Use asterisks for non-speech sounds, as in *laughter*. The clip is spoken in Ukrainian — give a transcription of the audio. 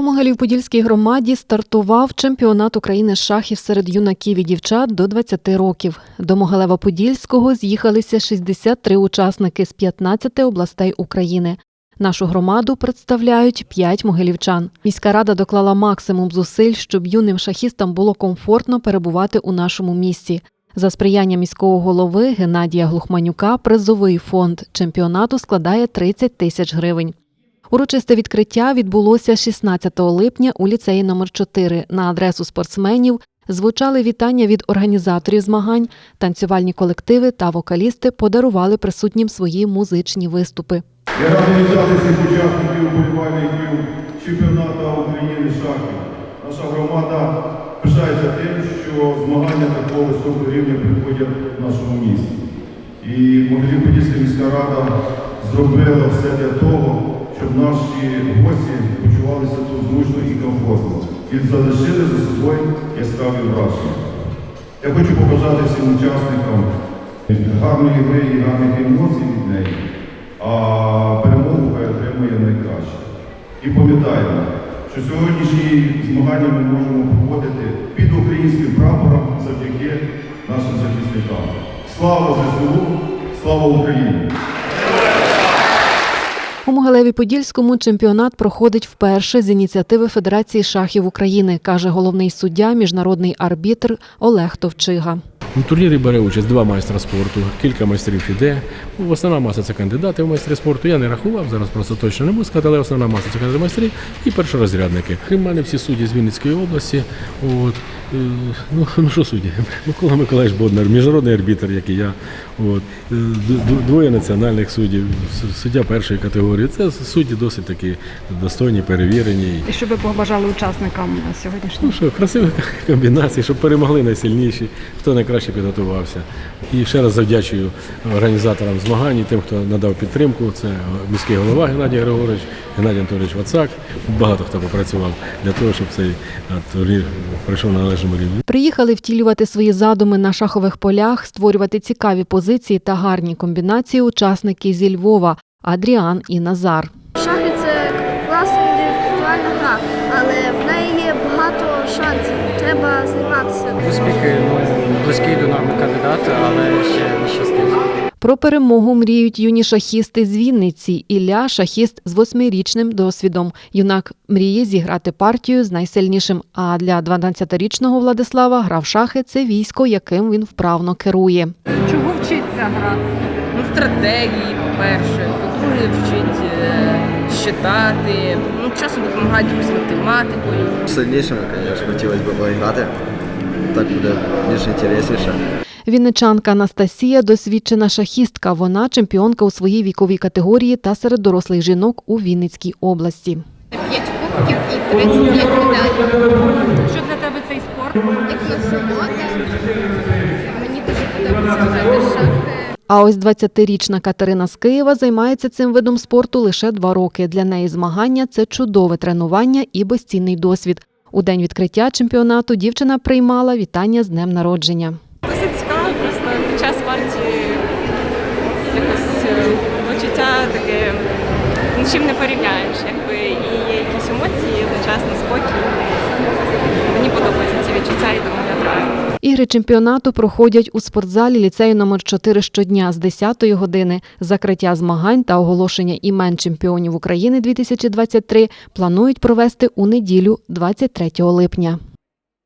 У Могилів-Подільській громаді стартував чемпіонат України з шахів серед юнаків і дівчат до 20 років. До Могилева-Подільського з'їхалися 63 учасники з 15 областей України. Нашу громаду представляють 5 могилівчан. Міська рада доклала максимум зусиль, щоб юним шахістам було комфортно перебувати у нашому місті. За сприяння міського голови Геннадія Глухманюка призовий фонд чемпіонату складає 30 тисяч гривень. Урочисте відкриття відбулося 16 липня у ліцеї номер 4 На адресу спортсменів звучали вітання від організаторів змагань, танцювальні колективи та вокалісти подарували присутнім свої музичні виступи. Я радий вітати всіх учасників вболівальників чемпіонату України шахів. Наша громада пишається тим, що змагання такого високого рівня проходять в нашому місті. І Могилів-Подільська міська рада зробила все для того, щоб наші гості почувалися тут зручно і комфортно і залишили за собою яскраві враження. Я хочу побажати всім учасникам гарної гри і гарних емоцій від неї, а перемогу хай отримує найкраще. І пам'ятаємо, що сьогоднішні змагання ми можемо проводити під українським прапором завдяки нашим захисникам. Слава ЗСУ! Слава Україні! У Могилеві-Подільському чемпіонат проходить вперше з ініціативи Федерації шахів України, каже головний суддя, міжнародний арбітр Олег Товчига. У турнірі бере участь два майстра спорту, кілька майстрів фіде. Ну, Основна маса це кандидати в майстри спорту. Я не рахував, зараз просто точно не можу сказати, але основна маса це кандидати в майстри і першорозрядники. Крім мене всі судді з Вінницької області. От, е, ну, *laughs* ну що судді? *laughs* Микола Миколаївич Боднар, міжнародний арбітр, як і я. От, е, двоє національних суддів, суддя першої категорії. Це судді досить такі достойні, перевірені. І що ви побажали учасникам сьогоднішнього? Ну що, красиві *laughs* комбінації, щоб перемогли найсильніші, хто найкраще підготувався. І ще раз завдячую організаторам змагань, і тим, хто надав підтримку. Це міський голова Геннадій Григорович, Геннадій Анатолійович Вацак. Багато хто попрацював для того, щоб цей а, турнір пройшов на належному рівні. Приїхали втілювати свої задуми на шахових полях, створювати цікаві позиції та гарні комбінації учасники зі Львова Адріан і Назар. Шахи це класна інтелектуальна гра, але в неї є багато шансів. Треба займатися. Успіхи ну, близький до норми кандидат, але ще не щастить. Про перемогу мріють юні шахісти з Вінниці. Ілля шахіст з восьмирічним досвідом. Юнак мріє зіграти партію з найсильнішим. А для 12-річного Владислава гра в шахи це військо, яким він вправно керує. Чого вчиться гра? Ну, стратегії, по-перше, по-друге, вчить е, считати, ну, часом допомагають якось математикою. Сильнішим, звісно, хотілося б поіграти. Так буде більш інтересніше. Вінничанка Анастасія досвідчена шахістка. Вона чемпіонка у своїй віковій категорії та серед дорослих жінок у Вінницькій області. 5 кубків і 35 медалей. Що для тебе цей спорт? Як насолода. Мені дуже подобається грати в шахи. А ось 20-річна Катерина з Києва займається цим видом спорту лише два роки. Для неї змагання це чудове тренування і безцінний досвід. У день відкриття чемпіонату дівчина приймала вітання з днем народження. Досить цікаво, просто під час партії якось е, почуття таке нічим не порівняєш. Якби і є якісь емоції, одночасно спокій. Мені подобається ці відчуття і тому я граю. Ігри чемпіонату проходять у спортзалі ліцею номер 4 щодня з 10 години. Закриття змагань та оголошення імен чемпіонів України 2023 планують провести у неділю 23 липня.